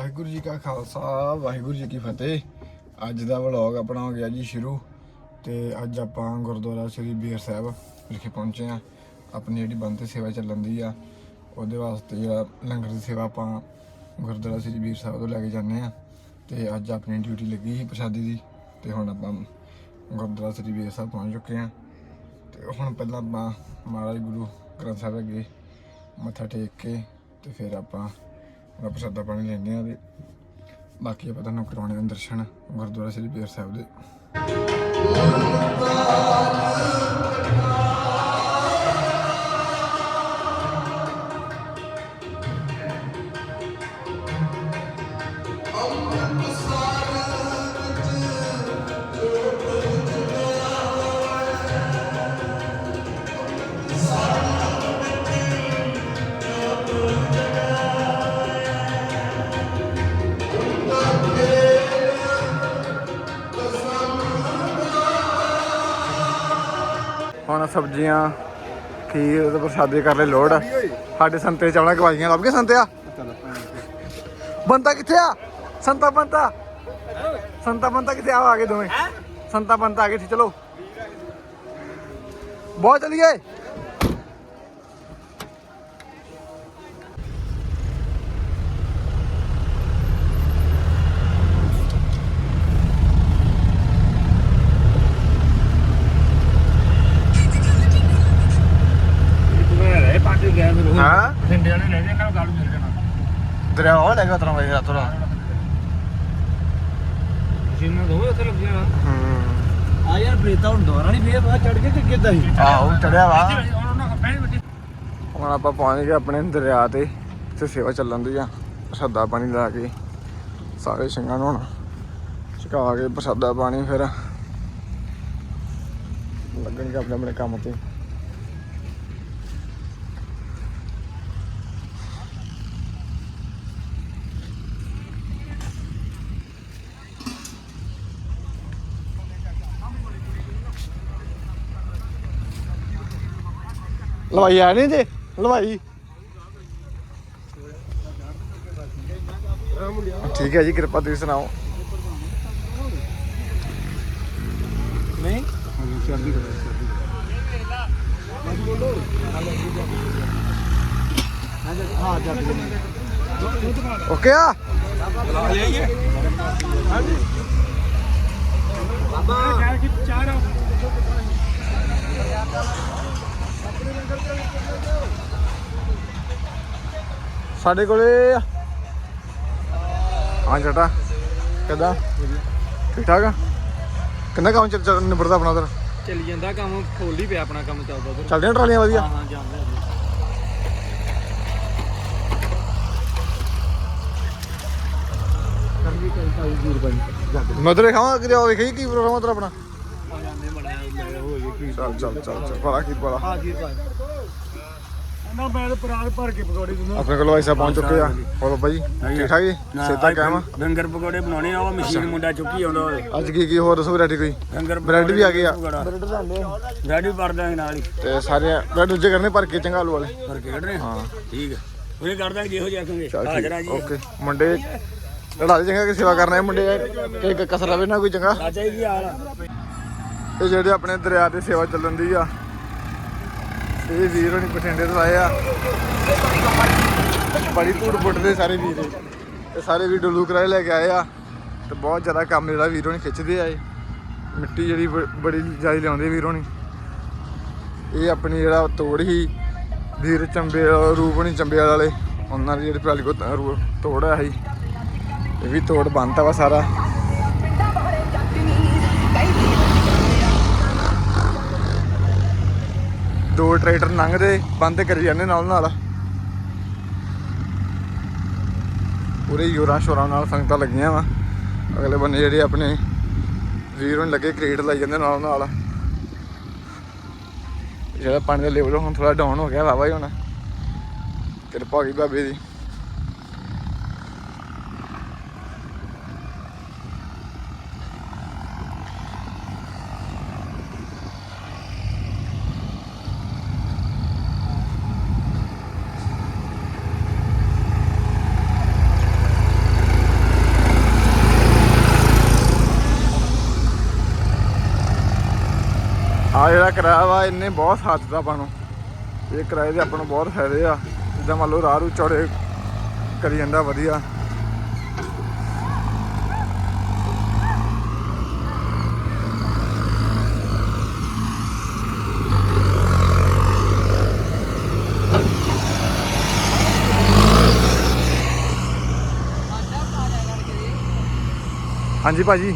ਵਾਹਿਗੁਰੂ ਜੀ ਕਾ ਖਾਲਸਾ, ਵਾਹਿਗੁਰੂ ਜੀ ਕੀ ਫਤਿਹ। ਅੱਜ ਦਾ ਵਲੌਗ ਆਪਣਾ ਹੋ ਗਿਆ ਜੀ ਸ਼ੁਰੂ ਤੇ ਅੱਜ ਆਪਾਂ ਗੁਰਦੁਆਰਾ ਸ੍ਰੀ ਬੀਰ ਸਾਹਿਬ ਵਿਖੇ ਪਹੁੰਚੇ ਆ ਆਪਣੀ ਜਿਹੜੀ ਬੰਦ ਸੇਵਾ ਚੱਲਣ ਦੀ ਆ, ਉਹਦੇ ਵਾਸਤੇ ਜਿਹੜਾ ਲੰਗਰ ਦੀ ਸੇਵਾ ਆਪਾਂ ਗੁਰਦੁਆਰਾ ਸ੍ਰੀ ਬੀਰ ਸਾਹਿਬ ਤੋਂ ਲੈ ਕੇ ਜਾਂਦੇ ਆ ਤੇ ਅੱਜ ਆਪਣੀ ਡਿਊਟੀ ਲੱਗੀ ਸੀ ਪ੍ਰਸ਼ਾਦੀ ਦੀ ਤੇ ਹੁਣ ਆਪਾਂ ਗੁਰਦੁਆਰਾ ਸ੍ਰੀ ਬੀਰ ਸਾਹਿਬ ਪਹੁੰਚ ਚੁੱਕੇ ਆ ਤੇ ਹੁਣ ਪਹਿਲਾਂ ਆਪਾਂ ਮਹਾਰਾਜ ਗੁਰੂ ਗ੍ਰੰਥ ਸਾਹਿਬ ਅੱਗੇ ਮੱਥਾ ਟੇਕ ਕੇ ਤੇ ਫਿਰ ਆਪਾਂ ਉਹਦਾ ਪ੍ਰਸ਼ਾਦਾ ਪਾਣੀ ਲੈਣੇ ਆ ਤੇ ਬਾਕੀ ਆਪਾਂ ਤੁਹਾਨੂੰ ਕਰਾਉਣੇ ਆ ਦਰਸ਼ਨ ਗੁਰਦੁਆਰਾ ਸ੍ਰੀ ਬੀਰ ਸਾਹਿਬ ਦੇ। ਹੁਣ ਸਬਜ਼ੀਆਂ ਖੀਰ ਤੇ ਪ੍ਰਸ਼ਾਦੇ ਕਰ ਲੈ ਲੋੜ ਸਾਡੇ ਸੰਤੇ ਚਾਵਣਾ ਕਵਾਈਆਂ ਲੱਭ ਗਏ ਸੰਤਿਆ? ਬੰਤਾ ਕਿੱਥੇ ਆ? ਸੰਤਾ ਬੰਤਾ। ਸੰਤਾ ਬੰਤਾ ਕਿੱਥੇ ਆ? ਆ ਗਏ ਦੋਵੇਂ। ਸੰਤਾ ਬੰਤਾ ਆ ਗਏ ਸੀ ਚਲੋ। ਬਹੁਤ ਚਲੀਏ। ਹਾਂ? ਸਿੰਡਿਆਂ ਨੇ ਲੈ ਜਾਣਾ ਗੱਲ ਮਿਲ ਜਾਣਾ। ਦਰਿਆ ਉਹ ਲੈ ਗਿਆ ਤਰਾ ਵੇ ਰਾਤੋਂ ਰਾਤ। ਜਿੰਨਾ ਦੋ ਉੱਥੇ ਲੱਗ ਜਾਣਾ ਹੂੰ। ਆ ਯਾਰ ਬਰੇਤਾ ਹੁਣ ਦੁਬਾਰਾ ਨਹੀਂ ਫੇਰ ਬਾਅਦ ਚੜ ਕੇ ਕਿ ਕਿੱਦਾਂ ਸੀ? ਆਹੋ ਚੜਿਆ ਵਾ। ਉਹਨਾਂ ਕੋ ਪਹਿਲੇ ਬੱਚੇ ਹੁਣ ਆਪਾਂ ਪਹੁੰਚ ਗਏ ਆਪਣੇ ਦਰਿਆ ਤੇ ਤੇ ਸੇਵਾ ਚੱਲਣ ਦੀ ਆ ਪ੍ਰਸਾਦਾ ਪਾਣੀ ਲਾ ਕੇ ਸਾਰੇ ਸਿੰਘਾਂ ਨੂੰ ਹੁਣ ਛਕਾ ਕੇ ਪ੍ਰਸਾਦਾ ਪਾਣੀ ਫਿਰ ਲੱਗਣਗੇ ਆਪਣੇ ਆਪਣੇ ਕੰਮ ਤੇ। ਲਵਾਈ ਆ ਨਹੀਂ ਜੇ ਲਵਾਈ। ਠੀਕ ਹੈ ਜੀ, ਕਿਰਪਾ ਤੁਸੀਂ ਸੁਣਾਓ। ਨਹੀਂ ਚੜਦੀ ਹਾਂ ਜੱਟ ਓਕੇ ਆ? ਬਾਬਾ ਕਿ ਚਾਰ ਸਾਡੇ ਕੋਲੇ ਹਾਂ ਜਟਾ ਕਿੱਦਾਂ? ਠੀਕ ਠਾਕ ਆ? ਕਿੰਨਾ ਕੰਮ ਚੱਲ ਚੱਲ ਨਿਬੜਦਾ ਆਪਣਾ ਉਧਰ? ਚੱਲੀ ਜਾਂਦਾ ਕੰਮ ਖੋਲ ਹੀ ਪਿਆ ਆਪਣਾ ਕੰਮ ਚੱਲਦਾ ਉਧਰ। ਚੱਲਦੀਆਂ ਟਰਾਲੀਆਂ ਵਧੀਆ? ਹਾਂ ਜਾਂਦੇ ਕਰਨੀ ਕਈ ਕਾਈ ਦੂਰ ਬਣ ਮੈਂ ਉਧਰ ਵੇਖਾਵਾਂ ਕਿ ਉਹ ਵੇਖੀ ਕੀ ਪ੍ਰੋਗਰਾਮ ਉਧਰ ਆਪਣਾ ਆ ਜਾਂਦੇ ਬਣਿਆ ਹੋ ਗਈ ਕੀ ਚੱਲ ਚੱਲ ਚੱਲ ਚੱਲ। ਬੜਾ ਕੀ ਬੜਾ ਹਾਂ ਜੀ ਭਾਈ ਨਾ ਮੈਂ ਤਾਂ ਪਰਾਲ ਭਰ ਕੇ ਪਕੌੜੇ ਦਿੰਦਾ ਆਪਣੇ ਕੋਲ ਐਸਾ ਪਹੁੰਚ ਚੁੱਕੇ ਆ। ਹੋਰ ਬਾਬਾ ਜੀ ਠੀਕ ਠਾਕ ਜੀ? ਸੇਤਾ ਕਾਇਮ ਡੰਗਰ ਪਕੌੜੇ ਬਣਾਉਣੇ ਆ ਉਹ ਮਸ਼ੀਨ ਮੁੰਡਾ ਚੁੱਕੀ ਆਉਂਦਾ ਅੱਜ ਕੀ ਕੀ ਹੋਰ ਦੱਸੋ ਵੈਰਾਈਟੀ ਕੋਈ? ਡੰਗਰ ਬ੍ਰੈਡ ਵੀ ਆ ਗਏ ਆ। ਬਰੇਡ ਵੀ ਭਰ ਦਾਂਗੇ ਨਾਲ ਹੀ। ਤੇ ਸਾਰੇ ਬ੍ਰੈਡ ਦੂਜੇ ਕਰਨੇ ਭਰ ਕੇ ਚੰਗਾ ਆਲੂ ਵਾਲੇ। ਭਰ ਕੇ ਕੱਢ ਰਹੇ ਹਾਂ। ਠੀਕ ਹੈ ਉਹਨੇ ਕਰ ਦਾਂਗੇ ਜਿਹੋ ਜਿਹਾ ਕਹਾਂਗੇ। ਹਾਜ਼ਰਾ ਜੀ। ਓਕੇ। ਮੁੰਡੇ ਲੜਾ ਦੇ ਚੰਗਾ ਕਿ ਸੇਵਾ ਕਰਨਾ ਹੈ ਮੁੰਡੇ ਕਿ ਇੱਕ ਕਸਰ ਰਵੇ ਨਾ ਕੋਈ ਚੰਗਾ। ਚਾਚਾ ਜੀ ਕੀ ਹਾਲ ਆ? ਇਹ ਜਿਹੜੇ ਆਪਣੇ ਦਰਿਆ ਦੀ ਸੇਵਾ ਚੱਲਣ ਦੀ ਆ। ਇਹ ਵੀਰ ਹੋਣੀ ਬਠਿੰਡੇ ਤੋਂ ਆਏ ਆ। ਬੜੀ ਧੂੜ ਪੁੱਟਦੇ ਸਾਰੇ ਵੀਰ ਇਹ। ਤੇ ਸਾਰੇ ਵੀ ਡੁੱਲੂ ਕਰਾਏ ਲੈ ਕੇ ਆਏ ਆ। ਤੇ ਬਹੁਤ ਜ਼ਿਆਦਾ ਕੰਮ ਜਿਹੜਾ ਵੀਰ ਹੋਣੀ ਖਿੱਚਦੇ ਆਏ ਮਿੱਟੀ ਜਿਹੜੀ ਬ- ਬੜੀ ਜ਼ਿਆਦਾ ਲਿਆਉਂਦੇ ਵੀਰ ਹੋਣੀ। ਇਹ ਆਪਣੀ ਜਿਹੜਾ ਤੋੜ ਹੀ ਵੀਰ ਚੰਬੇ, ਰੂਪ ਹੋਣੀ ਚੰਬੇ ਵਾਲੇ ਉਹਨਾਂ ਦੀ ਜਿਹੜੀ ਪ੍ਰਾਲੀ ਕੋ ਤੋੜ ਆ ਸੀ ਇਹ ਵੀ ਤੋੜ ਬੰਨਤਾ ਵਾ ਸਾਰਾ। ਦੋ ਟਰੈਕਟਰ ਲੰਘਦੇ, ਬੰਦ ਕਰੀ ਜਾਂਦੇ ਨਾਲ ਨਾਲ। ਪੂਰੇ ਯੋਰਾਂ ਸ਼ੋਰਾਂ ਨਾਲ ਸੰਗਤਾਂ ਲੱਗੀਆਂ ਵਾ। ਅਗਲੇ ਬੰਨੇ ਜਿਹੜੇ ਆਪਣੇ ਵੀਰ ਨੂੰ ਲੱਗੇ ਕ੍ਰੀਏਟ ਲਾਈ ਜਾਂਦੇ ਨਾਲ ਨਾਲ। ਜਿਹੜਾ ਪਾਣੀ ਦਾ ਲੈਵਲ ਹੁਣ ਥੋੜਾ ਡਾਊਨ ਹੋ ਗਿਆ ਵਾਵਾ ਹੀ ਹੁਣ। ਕਿਰਪਾ ਹੋ ਗਈ ਬਾਬੇ ਦੀ। ਆ ਜਿਹੜਾ ਕਿਰਾਇਆ ਵਾ ਇਹਨੇ ਬਹੁਤ ਸਾਥ ਦਿੱਤਾ ਆਪਾਂ ਨੂੰ। ਇਹ ਕਿਰਾਏ ਦੇ ਆਪਾਂ ਨੂੰ ਬਹੁਤ ਫਾਇਦੇ ਆ। ਜਿੱਦਾਂ ਮੰਨ ਲਓ ਰਾਹ ਰੂ ਚੌੜੇ ਕਰੀ ਜਾਂਦਾ, ਵਧੀਆ। ਹਾਂਜੀ ਭਾਜੀ,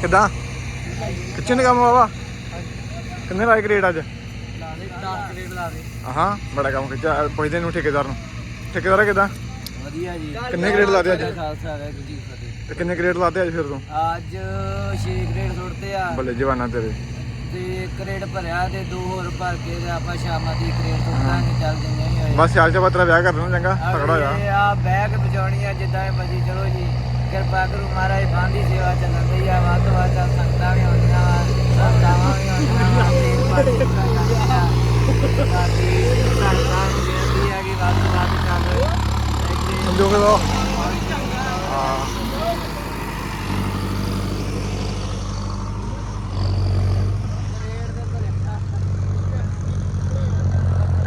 ਕਿੱਦਾਂ? ਕਿੱਥੇ ਨੇ ਕੰਮ ਬਾਬਾ ਕਿੰਨੇ ਲਾਇਕ ਰੇਟ ਅੱਜ? ਲਾ ਦੇ 10 ਗ੍ਰੇਡ ਲਾ ਦੇ। ਹਾਂ ਬੜਾ ਕੰਮ ਖਿੱਚਿਆ ਪੁੱਛਦੇ ਨੂੰ ਠੇਕੇਦਾਰ ਨੂੰ। ਠੇਕੇਦਾਰ ਕਿੱਦਾਂ? ਵਧੀਆ ਜੀ। ਕਿੰਨੇ ਗ੍ਰੇਡ ਲਾਦੇ ਅੱਜ? ਖਾਲਸਾ ਹੈ ਜੀ ਫਤਿਹ। ਤੇ ਕਿੰਨੇ ਗ੍ਰੇਡ ਲਾਤੇ ਅੱਜ ਫਿਰ ਤੋਂ? ਅੱਜ 6 ਗ੍ਰੇਡ ਸੁੱਟਦੇ ਆ। ਬੱਲੇ ਜਵਾਨਾ ਤੇਰੇ। ਤੇ ਕਰੇਡ ਭਰਿਆ ਤੇ ਦੋ ਹੋਰ ਭਰ ਕੇ ਤੇ ਆਪਾਂ ਸ਼ਾਮਾਂ ਦੀ ਕਰੇਡ ਸੁੱਟਾਂਗੇ ਚੱਲ ਜਿੰਨੇ ਹੋਏ। ਬਸ ਸਿਆਲ ਚ ਤੇਰਾ ਵਿਆਹ ਕਰ ਦੇਣਾ ਚੰਗਾ ਤਕੜਾ ਹੋਇਆ ਇਹ ਆ ਬੈਗ ਪਹੁੰਚਾਉਣੀ ਆ ਜਿੱਦਾਂ ਇਹ ਬਜੀ ਚਲੋ ਜੀ। ਕਿਰਪਾ ਕਰੋ ਮਹਾਰਾਜ ਬਾਂਦੀ ਸੇਵਾ ਚੱਲਣ ਦੀ ਆ ਵੱਧ ਸੰਗਤਾਂ ਵੀ ਵਾ ਸੰਤਾਵਾਂ ਕਿ ਵੱਧ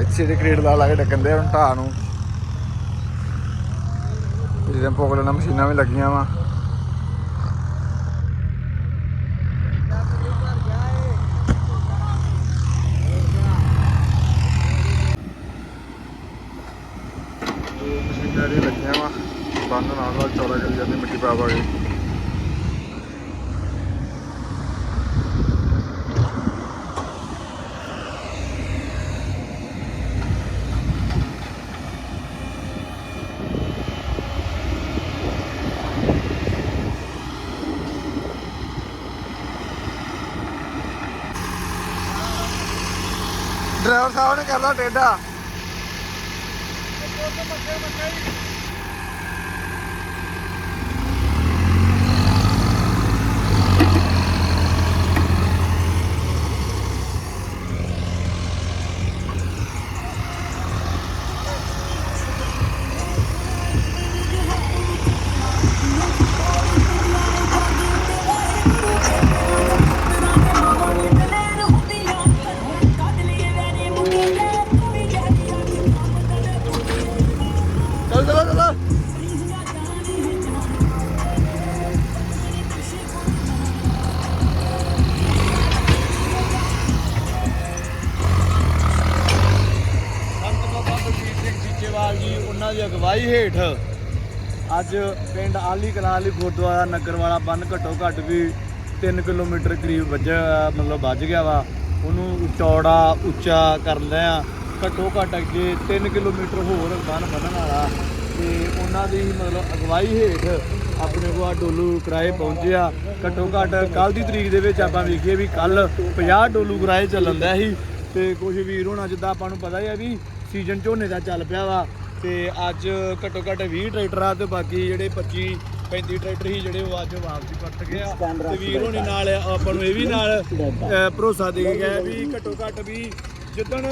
ਇੱਥੇ ਦੇ ਗ੍ਰੇਡ ਲਾ ਲਾ ਕੇ ਡੱਕਣ ਦੇ ਹੁਣ ਢਾਹ ਨੂੰ। ਜਿਹਦੇ ਪੋਗਲ ਨਾਲ ਮਸ਼ੀਨਾਂ ਵੀ ਲੱਗੀਆਂ ਵਾ ਮਸ਼ੀਨਾਂ ਜਿਹੜੀਆਂ ਲੱਗੀਆਂ ਵਾ ਬੰਦ ਨਾਲ ਨਾਲ ਚੌੜਾ ਕਰੀ ਜਾਂਦੇ ਮਿੱਟੀ ਪਾ ਪਾ ਕੇ ਡਰਾਈਵਰ ਸਾਹਿਬ ਨੇ ਕਰਦਾ ਟੇਡਾ ਚੱਲ ਅੱਜ ਪਿੰਡ ਆਲੀ ਕਲਾਂ ਵਾਲੀ ਗੁਰਦੁਆਰਾ ਨਗਰ ਵਾਲਾ ਬੰਨ ਘੱਟੋ ਘੱਟ ਵੀ 3 ਕਿਲੋਮੀਟਰ ਕਰੀਬ ਵੱਜਿਆ ਮਤਲਬ ਵੱਜ ਗਿਆ ਵਾ। ਉਹਨੂੰ ਚੌੜਾ ਉੱਚਾ ਕਰ ਆ ਘੱਟੋ ਘੱਟ ਅੱਗੇ 3 ਕਿਲੋਮੀਟਰ ਹੋਰ ਬੰਨ ਬੰਨਣ ਵਾਲਾ। ਤੇ ਉਹਨਾਂ ਦੀ ਮਤਲਬ ਅਗਵਾਈ ਹੇਠ ਆਪਣੇ ਕੋਲ ਡੋਲੂ ਕਿਰਾਏ ਪਹੁੰਚਿਆ ਘੱਟੋ ਘੱਟ ਕੱਲ ਦੀ ਤਰੀਕ ਦੇ ਵਿੱਚ ਆਪਾਂ ਵੇਖੀਏ ਵੀ ਕੱਲ 50 ਡੋਲੂ ਕਿਰਾਏ ਚੱਲਣ ਦਾ ਸੀ। ਤੇ ਕੁਝ ਵੀਰ ਹੋਣਾ, ਜਿੱਦਾਂ ਆਪਾਂ ਨੂੰ ਪਤਾ ਹੀ ਆ ਵੀ ਸੀਜ਼ਨ ਝੋਨੇ ਦਾ ਚੱਲ ਪਿਆ ਵਾ। ਤੇ ਅੱਜ ਘੱਟੋ ਘੱਟ 20 ਟਰੈਕਟਰ ਆ ਤੇ ਬਾਕੀ ਜਿਹੜੇ 25 35 ਟਰੈਕਟਰ ਸੀ ਜਿਹੜੇ ਉਹ ਅੱਜ ਵਾਪਸੀ ਪਰਤ ਗਏ ਆ। ਤੇ ਵੀਰ ਹੋਣੀ ਨਾਲ ਆਪਾਂ ਨੂੰ ਇਹ ਵੀ ਨਾਲ ਭਰੋਸਾ ਦੇ ਕੇ ਗਏ ਵੀ ਘੱਟੋ ਘੱਟ ਵੀ ਜਿੱਦਣ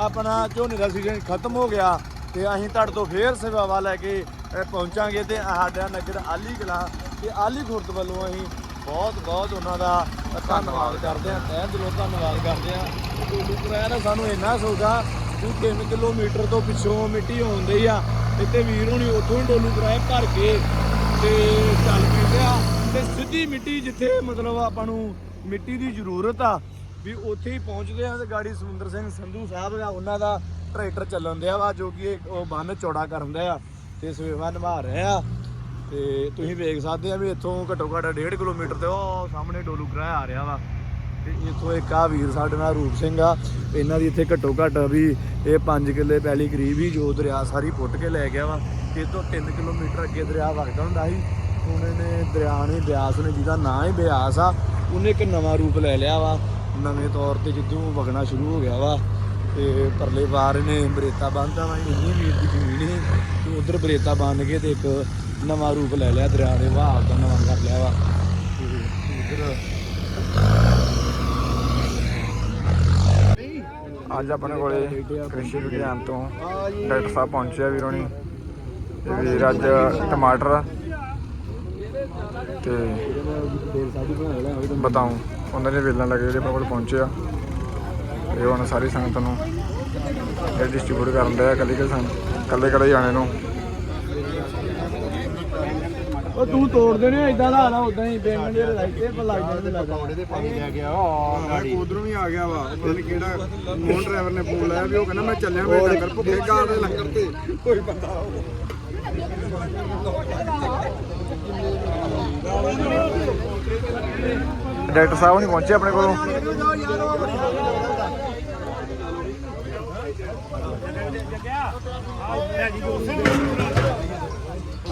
ਆਪਣਾ ਝੋਨੇ ਦਾ ਸੀਜ਼ਨ ਖਤਮ ਹੋ ਗਿਆ ਤੇ ਅਸੀਂ ਤੁਹਾਡੇ ਤੋਂ ਫੇਰ ਸੇਵਾਵਾਂ ਲੈ ਕੇ ਪਹੁੰਚਾਂਗੇ ਤੇ ਸਾਡਾ ਨਗਰ ਆਲੀ ਕਲਾ ਤੇ ਆਲੀ ਖੁਰਦ ਵੱਲੋਂ ਅਸੀਂ ਬਹੁਤ ਬਹੁਤ ਉਹਨਾਂ ਦਾ ਧੰਨਵਾਦ ਕਰਦੇ ਹਾਂ ਤਹਿ ਦਿਲੋਂ ਧੰਨਵਾਦ ਕਰਦੇ ਹਾਂ। ਟੋਲੂ ਕਰਾਇਆ ਨਾ ਸਾਨੂੰ ਇੰਨਾ ਸੌਦਾ ਕਿ 3 ਕਿਲੋਮੀਟਰ ਤੋਂ ਪਿੱਛੋਂ ਮਿੱਟੀ ਆਉਂਦੀ ਆ, ਇੱਥੇ ਵੀਰ ਹੋਣੀ ਉੱਥੋਂ ਹੀ ਡੋਲੂ ਕਰਾਇਆ ਭਰ ਕੇ ਤੇ ਚੱਲ ਪੈਂਦੇ ਆ। ਤੇ ਸਿੱਧੀ ਮਿੱਟੀ ਜਿੱਥੇ ਮਤਲਬ ਆਪਾਂ ਨੂੰ ਮਿੱਟੀ ਦੀ ਜ਼ਰੂਰਤ ਆ, ਵੀ ਉੱਥੇ ਹੀ ਪਹੁੰਚਦੇ ਆ ਤੇ ਗਾੜੀ ਸਮੁੰਦਰ ਸਿੰਘ ਸੰਧੂ ਸਾਹਿਬ ਆ, ਉਹਨਾਂ ਦਾ ਟਰੈਕਟਰ ਚੱਲਣ ਦਿਆ ਵਾ, ਜੋ ਕਿ ਉਹ ਬੰਨ ਚੌੜਾ ਕਰਨ ਦਿਆ ਤੇ ਸੇਵਾ ਨਿਭਾ ਰਹੇ ਆ। ਤੇ ਤੁਸੀਂ ਵੇਖ ਸਕਦੇ ਆ ਵੀ ਇੱਥੋਂ ਘੱਟੋ ਘੱਟ 1.5 ਕਿਲੋਮੀਟਰ ਤੇ ਉਹ ਸਾਹਮਣੇ ਡੋਲੂ ਕਰਾਇਆ ਆ ਰਿਹਾ ਵਾ। ਤੇ ਇੱਥੋਂ ਇੱਕ ਆ ਵੀਰ ਸਾਡੇ ਨਾਲ, ਰੂਪ ਸਿੰਘ ਆ। ਇਹਨਾਂ ਦੀ ਇੱਥੇ ਘੱਟੋ ਘੱਟ ਵੀ ਇਹ 5 ਕਿੱਲੇ ਪਹਿਲੀ ਕਰੀਬ ਹੀ ਜੋ ਦਰਿਆ ਸਾਰੀ ਪੁੱਟ ਕੇ ਲੈ ਗਿਆ ਵਾ। ਇਹ ਤੋਂ 3 ਕਿਲੋਮੀਟਰ ਅੱਗੇ ਦਰਿਆ ਵਗਦਾ ਹੁੰਦਾ ਸੀ। ਹੁਣ ਇਹਨੇ ਦਰਿਆ ਨੇ ਬਿਆਸ ਨੇ ਜਿਹਦਾ ਨਾਂ ਹੀ ਬਿਆਸ ਆ, ਉਹਨੇ ਇੱਕ ਨਵਾਂ ਰੂਪ ਲੈ ਲਿਆ ਵਾ। ਨਵੇਂ ਤੌਰ ਤੇ ਜਿੱਦੋਂ ਵਗਣਾ ਸ਼ੁਰੂ ਹੋ ਗਿਆ ਵਾ, ਤੇ ਪਰਲੇ ਵਾਰ ਨੇ ਬਰੇਤਾ ਬੰਨਦਾ ਵਾ ਇੰਨੀ ਮੀਰ ਦੀ ਜ਼ਮੀਨ ਸੀ ਤੇ ਉਧਰ ਬਰੇਤਾ ਬੰਨ ਕੇ ਤੇ ਇੱਕ ਨਵਾਂ ਰੂਪ ਲੈ ਲਿਆ, ਦਰਿਆ ਦੇ ਵਹਾਅ ਦਾ ਨਵਾਂ ਕਰ ਲਿਆ ਵਾ। ਤੇ ਉਧਰ ਅੱਜ ਆਪਣੇ ਕੋਲੇ ਕ੍ਰਿਸ਼ੀ ਵਿਗਿਆਨ ਤੋਂ ਡਾਕਟਰ ਸਾਹਿਬ ਪਹੁੰਚਿਆ ਵੀਰੋਣੀ ਤੇ ਵੀਰ ਅੱਜ ਟਮਾਟਰ ਤੇ ਬਤਾਉ ਉਹਨਾਂ ਦੇ ਵੇਲਾਂ ਲੱਗੇ ਜਿਹੜੇ ਆਪਣੇ ਕੋਲ ਪਹੁੰਚਿਆ ਆ। ਇਹ ਹੁਣ ਸਾਰੀ ਸੰਗਤ ਨੂੰ ਇਹ ਡਿਸਟ੍ਰੀਬਿਊਟ ਕਰਨ ਦੇ ਆ ਕੱਲੀ ਸੰਗਤ ਕੱਲੇ ਕੱਲੇ ਜਾਣੇ ਨੂੰ। ਉਹ ਤੂੰ ਤੋੜ ਦੇਣੇ ਇਦਾਂ ਦਾ ਹਾਲਾ ਉਦਾਂ ਹੀ ਬੈਂਗਣ ਦੇ ਲਾਈਟੇ ਪਰ ਲੱਗ ਜਾਂਦੇ ਲੱਗਾ ਦੇ ਪਾਣੀ ਲੈ ਗਿਆ ਆ ਗਾੜੀ। ਉਧਰੋਂ ਵੀ ਆ ਗਿਆ ਵਾ ਪਤਾ ਨਹੀਂ ਕਿਹੜਾ ਨੋਨ ਡਰਾਈਵਰ ਨੇ ਫੋਨ ਲਾਇਆ ਵੀ ਉਹ ਕਹਿੰਦਾ ਮੈਂ ਚੱਲਿਆ ਮੈਂ ਲੰਗਰ ਭੁੱਖੇ ਗਾਲ ਦੇ ਲੰਗਰ ਤੇ ਕੋਈ ਬੰਦਾ ਡਾਕਟਰ ਸਾਹਿਬ ਨਹੀਂ ਪਹੁੰਚੇ ਆਪਣੇ ਕੋਲੋਂ?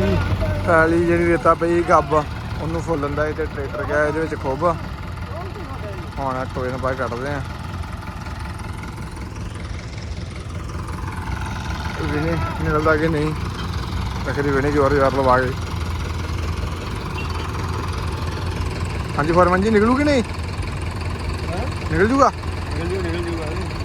ਜੀ। ਪੈਲੀ ਜਿਹੜੀ ਰੇਤਾ ਪਈ ਗੱਬ ਉਹਨੂੰ ਫੁੱਲਣ ਦਾ ਇਹ ਤੇ ਟਰੈਕਟਰ ਗਿਆ ਇਹਦੇ ਵਿੱਚ ਖੁੱਬ। ਹੁਣ ਟੋਏ ਨੂੰ ਬਾਹਰ ਕੱਢਦੇ ਆ। ਇਹ ਵੀ ਨਹੀਂ ਨਿਕਲਦਾ ਕਿ ਨਹੀਂ। ਤਕਰੀ ਵੀ ਨਹੀਂ ਜੋਰ ਜੋਰ ਲਵਾ ਕੇ। ਹਾਂਜੀ ਫਰਮਨ ਜੀ ਨਿਕਲੂ ਕਿ ਨਹੀਂ? ਨਿਕਲ ਜੂਗਾ? ਨਿਕਲ ਗਿਆ ਨਿਕਲ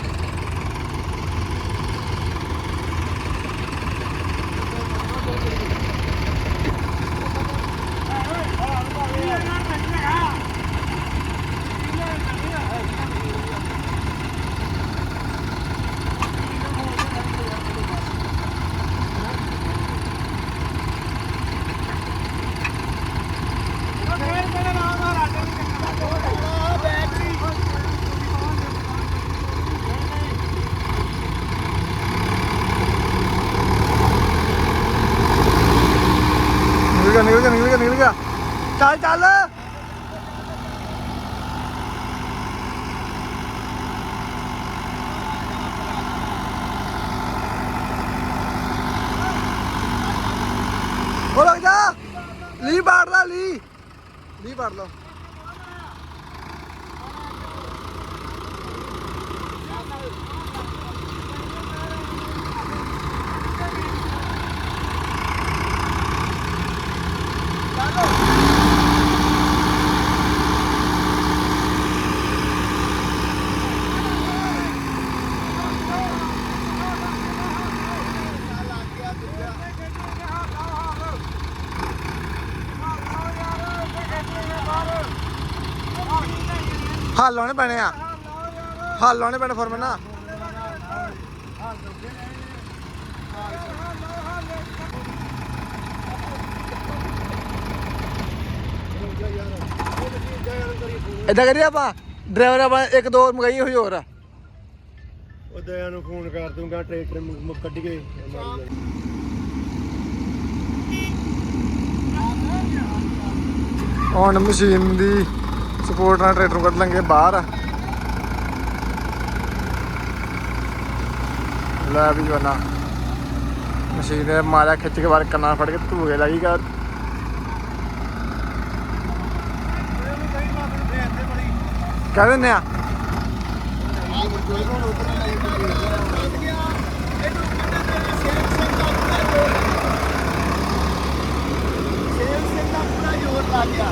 ਗਿਆ ਨਿਕਲ ਗਿਆ ਨਿਕਲ ਗਿਆ ਚੱਲ ਚੱਲ। ਹੋ ਲੱਗ ਜਾ। ਲੀ ਬਾੜ ਲਾ, ਲੀ। ਲੀ ਬਾੜ ਲਾ। ਹੱਲ ਲਾਉਣੇ ਪੈਣੇ ਆ। ਹੱਲ ਲਾਉਣੇ ਪੈਣੇ ਫਰਮਨ ਨਾ। ਇਦਾਂ ਕਰੀਏ ਆਪਾਂ ਡਰਾਈਵਰ ਆਪਾਂ ਇੱਕ ਦੋ ਮੰਗਾਈ ਹੋਈ ਹੋਰ। ਉਹ ਦਇਆ ਨੂੰ ਫੋਨ ਕਰ ਦੂੰਗਾ ਟਰੈਕਟਰ ਮੁ- ਕੱਢ ਕੇ। ਹੁਣ ਮਸ਼ੀਨ ਦੀ ਸਪੋਰਟ ਨਾਲ ਟਰੈਕਟਰ ਕੱਢ ਲਾਂਗੇ ਬਾਹਰ। ਲੈ ਵੀ ਜਵਾਨਾ। ਮਸ਼ੀਨ ਦੇ ਮਾਰਿਆ ਖਿੱਚ ਕੇ ਬਾਹਰ ਕੰਨਾਂ ਫੜ ਕੇ ਧੂਏ ਲਾਈਗਾ ਕਹਿ ਦਿੰਦੇ ਆ।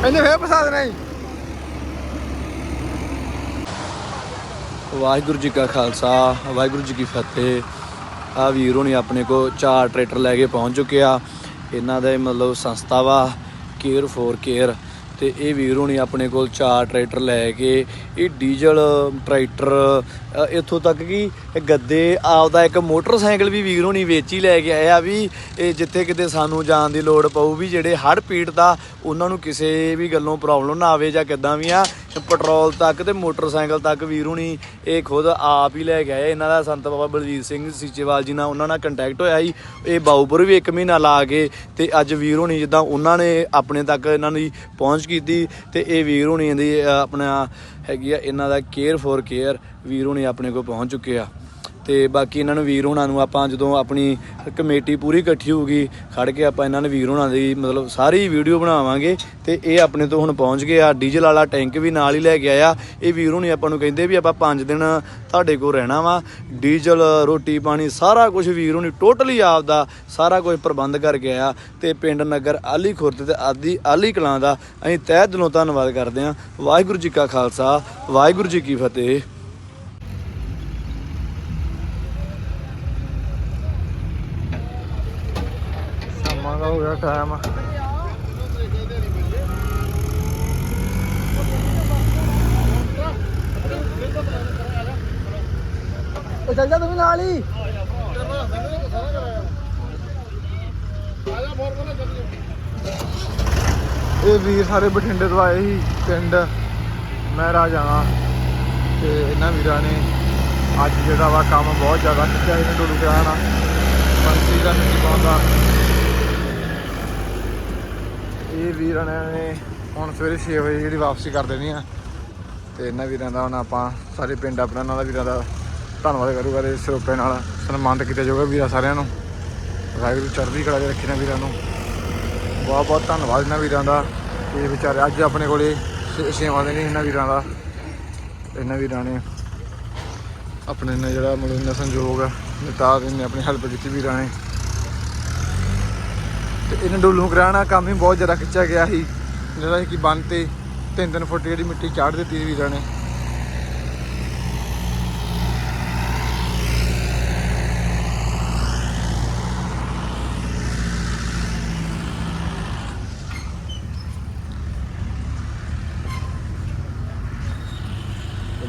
ਇਹਨੇ ਫੇਰ ਪਸਾ ਦੇਣਾ ਹੀ ਵਾਹਿਗੁਰੂ ਜੀ ਕਾ ਖਾਲਸਾ ਵਾਹਿਗੁਰੂ ਜੀ ਕੀ ਫਤਿਹ। ਆ ਵੀਰ ਹੋਣੀ ਆਪਣੇ ਕੋ ਚਾਰ ਟਰੈਕਟਰ ਲੈ ਕੇ ਪਹੁੰਚ ਚੁੱਕੇ ਆ। ਇਹਨਾਂ ਦਾ ਮਤਲਬ ਸੰਸਥਾ ਵਾ ਕੇਅਰ ਫੋਰ ਕੇਅਰ ਤੇ ਇਹ ਵੀਰ ਹੋਣੀ ਆਪਣੇ ਕੋਲ ਚਾਰ ਟਰੈਕਟਰ ਲੈ ਕੇ ਇਹ ਡੀਜ਼ਲ ਟਰੈਕਟਰ ਅ, ਇੱਥੋਂ ਤੱਕ ਕਿ ਗੱਦੇ ਆਪਦਾ ਇੱਕ ਮੋਟਰਸਾਈਕਲ ਵੀ ਵੀਰ ਹੋਣੀ ਵੇਚ ਹੀ ਲੈ ਕੇ ਆਇਆ ਵੀ ਇਹ ਜਿੱਥੇ ਕਿਤੇ ਸਾਨੂੰ ਜਾਣ ਦੀ ਲੋੜ ਪਊ ਵੀ ਜਿਹੜੇ ਹੜ੍ਹ ਪੀੜਤ ਆ ਉਹਨਾਂ ਨੂੰ ਕਿਸੇ ਵੀ ਗੱਲੋਂ ਪ੍ਰੋਬਲਮ ਨਾ ਆਵੇ ਜਾਂ ਕਿੱਦਾਂ ਵੀ ਆ ਪੈਟਰੋਲ ਤੱਕ ਤੇ ਮੋਟਰਸਾਈਕਲ ਤੱਕ ਵੀਰ ਹੁਣੀ ਇਹ ਖੁਦ ਆਪ ਹੀ ਲੈ ਕੇ ਆਏ। ਇਹਨਾਂ ਦਾ ਸੰਤ ਬਾਬਾ ਬਲਜੀਤ ਸਿੰਘ ਸੀਚੇਵਾਲ ਜੀ ਨਾਲ ਉਹਨਾਂ ਨਾਲ ਕੰਟੈਕਟ ਹੋਇਆ ਸੀ। ਇਹ ਬਾਊਪੁਰ ਵੀ 1 ਮਹੀਨਾ ਲਾ ਕੇ ਤੇ ਅੱਜ ਵੀਰ ਹੁਣੀ ਜਿੱਦਾਂ ਉਹਨਾਂ ਨੇ ਆਪਣੇ ਤੱਕ ਇਹਨਾਂ ਦੀ ਪਹੁੰਚ ਕੀਤੀ ਤੇ ਇਹ ਵੀਰ ਹੁਣੀ ਦੀ ਆਪਣਾ ਹੈਗੀ ਆ ਇਹਨਾਂ ਦਾ ਕੇਅਰ ਫੋਰ ਕੇਅਰ ਵੀਰ ਹੁਣੀ ਆਪਣੇ ਕੋਲ ਪਹੁੰਚ ਚੁੱਕੇ ਆ। ਤੇ ਬਾਕੀ ਇਹਨਾਂ ਨੂੰ ਵੀਰ ਹੋਣਾ ਨੂੰ ਆਪਾਂ ਜਦੋਂ ਆਪਣੀ ਕਮੇਟੀ ਪੂਰੀ ਇਕੱਠੀ ਹੋਊਗੀ, ਖੜ ਕੇ ਆਪਾਂ ਇਹਨਾਂ ਨੂੰ ਵੀਰ ਹੋਣਾ ਦੀ ਮਤਲਬ ਸਾਰੀ ਵੀਡੀਓ ਬਣਾਵਾਂਗੇ ਤੇ ਇਹ ਆਪਣੇ ਤੋਂ ਹੁਣ ਪਹੁੰਚ ਗਏ ਆ। ਡੀਜ਼ਲ ਵਾਲਾ ਟੈਂਕ ਵੀ ਨਾਲ ਹੀ ਲੈ ਕੇ ਆਇਆ। ਇਹ ਵੀਰ ਹੋਣੀ ਆਪਾਂ ਨੂੰ ਕਹਿੰਦੇ ਵੀ ਆਪਾਂ 5 ਦਿਨ ਤੁਹਾਡੇ ਕੋਲ ਰਹਿਣਾ ਵਾ। ਡੀਜ਼ਲ, ਰੋਟੀ ਪਾਣੀ ਸਾਰਾ ਕੁਝ ਵੀਰ ਹੋਣੀ ਟੋਟਲੀ ਆਪਦਾ ਸਾਰਾ ਕੁਝ ਪ੍ਰਬੰਧ ਕਰਕੇ ਆਇਆ। ਤੇ ਪਿੰਡ ਨਗਰ ਆਲੀ ਖੁਰਦ ਤੇ ਆਦੀ ਆਲੀ ਕਲਾਂ ਦਾ ਅਸੀਂ ਤਹਿ ਦਿਲੋਂ ਧੰਨਵਾਦ ਕਰਦੇ ਹਾਂ। ਵਾਹਿਗੁਰੂ ਜੀ ਕਾ ਖਾਲਸਾ, ਵਾਹਿਗੁਰੂ ਜੀ ਕੀ ਫਤਿਹ ਸ਼ਾਮਾਂ ਦਾ ਹੋ ਗਿਆ ਟਾਈਮ ਉਹ ਚੱਲ ਜਾ ਤੂੰ ਨਾਲ ਹੀ। ਇਹ ਵੀਰ ਸਾਰੇ ਬਠਿੰਡੇ ਤੋਂ ਆਏ ਸੀ ਪਿੰਡ। ਮਹਿਰਾ ਜਾਣਾ ਤੇ ਇਹਨਾਂ ਵੀਰਾਂ ਨੇ ਅੱਜ ਜਿਹੜਾ ਵਾ ਕੰਮ ਬਹੁਤ ਜ਼ਿਆਦਾ ਕੀਤਾ ਇਹਨੇ ਡੋਲੂ ਕਰਾਣਾ ਪੰਛੀ ਦਾ ਨਹੀਂ ਪਾਉਂਦਾ ਇਹ ਵੀਰਾਂ ਨੇ, ਹੁਣ ਸਵੇਰੇ 6 ਵਜੇ ਜਿਹੜੀ ਵਾਪਸੀ ਕਰ ਦੇਣੀ ਆ। ਤੇ ਇਹਨਾਂ ਵੀਰਾਂ ਦਾ ਹੁਣ ਆਪਾਂ ਸਾਰੇ ਪਿੰਡ ਆਪਣਾ ਇਹਨਾਂ ਦਾ ਵੀਰਾਂ ਦਾ ਧੰਨਵਾਦ ਕਰੂਗਾ ਤੇ ਸਰੋਪੇ ਨਾਲ ਸਨਮਾਨਿਤ ਕੀਤਾ ਜਾਊਗਾ ਵੀਰਾਂ ਸਾਰਿਆਂ ਨੂੰ। ਵਾਹਿਗੁਰੂ ਚੜ੍ਹਦੀ ਕਲਾ ਦੇ ਰੱਖੇ ਨਾ ਵੀਰਾਂ ਨੂੰ। ਬਹੁਤ ਬਹੁਤ ਧੰਨਵਾਦ ਇਹਨਾਂ ਵੀਰਾਂ ਦਾ। ਇਹ ਵਿਚਾਰੇ ਅੱਜ ਆਪਣੇ ਕੋਲੇ ਸੇਵਾ ਦੇ ਨੇ ਇਹਨਾਂ ਵੀਰਾਂ ਦਾ। ਇਹਨਾਂ ਵੀਰਾਂ ਨੇ ਆਪਣੇ ਨੇ ਜਿਹੜਾ ਮਤਲਬ ਇਹਨਾਂ ਸੰਯੋਗ ਨਿਤਾ ਦੇ ਨੇ ਆਪਣੀ ਹੈਲਪ ਕੀਤੀ ਵੀਰਾਂ ਨੇ। ਤੇ ਇਹਨਾਂ ਡੋਲੂ ਕਰਾਣਾ ਕੰਮ ਹੀ ਬਹੁਤ ਜ਼ਿਆਦਾ ਖਿੱਚਿਆ ਗਿਆ ਸੀ। ਜਿਹੜਾ ਕਿ ਬੰਨ ਤੇ ਤਿੰਨ ਤਿੰਨ ਫੁੱਟ ਜਿਹੜੀ ਮਿੱਟੀ ਚਾੜ ਦਿੱਤੀ ਵੀਰਾਂ ਨੇ।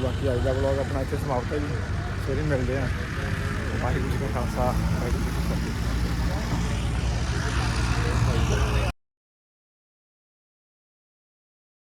ਬਾਕੀ ਅੱਜ ਦਾ ਵਲੌਗ ਆਪਣਾ ਇੱਥੇ ਸਮਾਪਤ ਹੈ ਜੀ। ਫਿਰ ਹੀ ਮਿਲਦੇ ਆ ਵਾਹਿਗੁਰੂ ਜੀ ਕਾ ਖਾਲਸਾ, ਵਾਹਿਗੁਰੂ